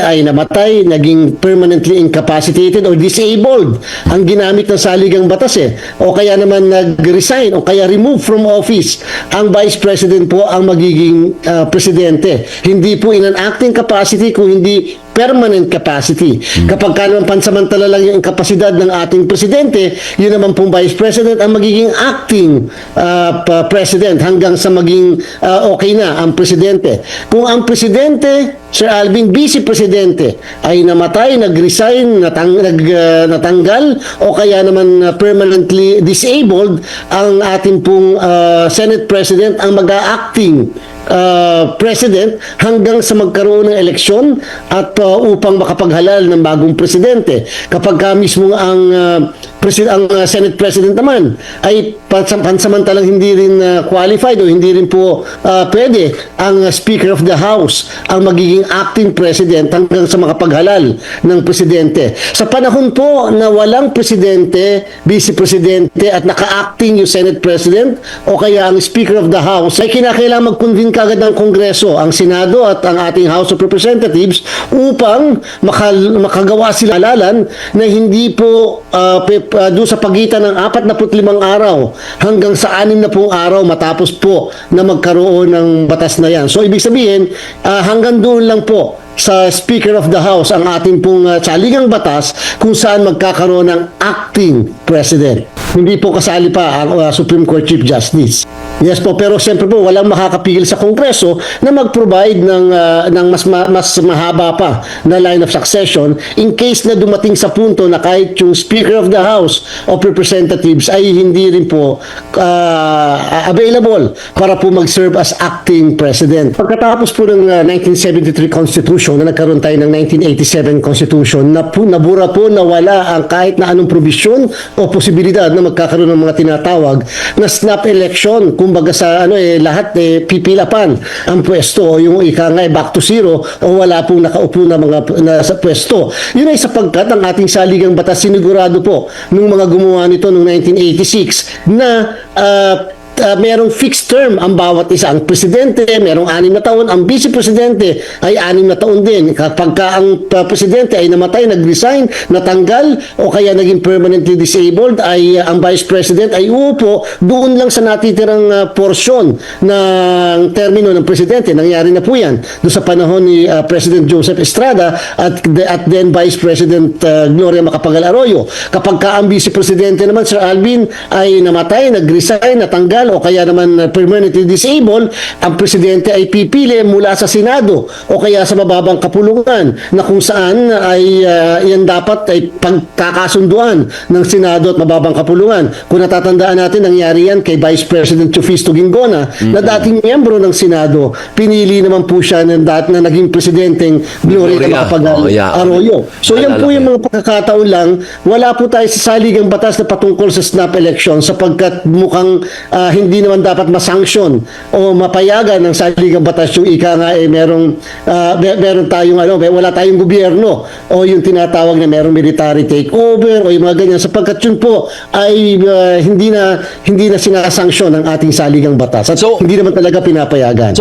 ay namatay, naging permanently incapacitated or disabled ang ginamit ng saligang batas eh. O kaya naman nag-resign o kaya remove from office ang Vice President po ang magiging ah, presidente. Hindi po in an acting capacity kung hindi permanent capacity. Kapag ka naman pansamantala lang yung kapasidad ng ating presidente, yun naman pong vice president ang magiging acting uh, president hanggang sa maging uh, okay na ang presidente. Kung ang presidente, Sir Alvin, vice presidente, ay namatay, nag-resign, natang, nag, uh, natanggal, o kaya naman uh, permanently disabled, ang ating pong uh, Senate President ang mag-acting uh, president hanggang sa magkaroon ng eleksyon at uh, upang makapaghalal ng bagong presidente. Kapag ka mismo ang uh, presi- ang uh, Senate President naman ay pansam- pansamantalang hindi rin uh, qualified o hindi rin po uh, pwede ang Speaker of the House ang magiging acting president hanggang sa makapaghalal ng presidente. Sa panahon po na walang presidente, vice presidente at naka-acting yung Senate President o kaya ang Speaker of the House ay kinakailangan mag-convene kagad ng Kongreso, ang Senado at ang ating House of Representatives upang makal- makagawa sila alalan na hindi po uh, pe- uh, doon sa pagitan ng 45 araw hanggang sa 6 na pong araw matapos po na magkaroon ng batas na yan. So ibig sabihin, uh, hanggang doon lang po sa Speaker of the House ang ating pong uh, saligang batas kung saan magkakaroon ng acting president. Hindi po kasali pa ang uh, Supreme Court Chief Justice. Yes po, pero siyempre po walang makakapigil sa Kongreso na mag-provide ng uh, ng mas ma- mas mahaba pa na line of succession in case na dumating sa punto na kahit yung Speaker of the House of Representatives ay hindi rin po uh, available para po mag-serve as acting president. Pagkatapos po ng uh, 1973 Constitution na nagkaroon tayo ng 1987 Constitution na po, nabura po na wala ang kahit na anong provision o posibilidad na magkakaroon ng mga tinatawag na snap election. Kumbaga sa ano eh lahat eh pipilapan ang pwesto o yung ika nga eh, back to zero o wala pong nakaupo na mga na sa pwesto. Yun ay sapagkat ang ating saligang batas sinigurado po nung mga gumawa nito noong 1986 na ah, uh, merong fixed term ang bawat isa. Ang presidente, merong anim na taon. Ang vice presidente ay anim na taon din. Kapag ka ang uh, presidente ay namatay, nag-resign, natanggal, o kaya naging permanently disabled, ay uh, ang vice president ay uupo doon lang sa natitirang uh, porsyon ng termino ng presidente. Nangyari na po yan doon sa panahon ni uh, President Joseph Estrada at, at then Vice President uh, Gloria Macapagal Arroyo. Kapag ka ang vice presidente naman, Sir Alvin, ay namatay, nag-resign, natanggal, o kaya naman uh, permanently disabled, ang presidente ay pipili mula sa Senado o kaya sa mababang kapulungan na kung saan ay uh, yan dapat ay pagkakasunduan ng Senado at mababang kapulungan. Kung natatandaan natin, nangyari yan kay Vice President Chufisto Gingona na dating miyembro ng Senado, pinili naman po siya na, dat- na naging presidenteng Gloria Gloria. Macapagal Oh, yeah. Arroyo. So yan Naalala po yung mga pagkakataon lang, wala po tayo sa saligang batas na patungkol sa snap election sapagkat mukhang ah, hindi naman dapat masanction o mapayagan ng saligang batas yung ika nga eh merong mer- meron tayong ano, may- wala tayong gobyerno o yung tinatawag na merong military takeover o yung mga ganyan sapagkat yun po ay ah, hindi na hindi na sinasanksyon ng ating saligang batas at So- hindi naman talaga pinapayagan.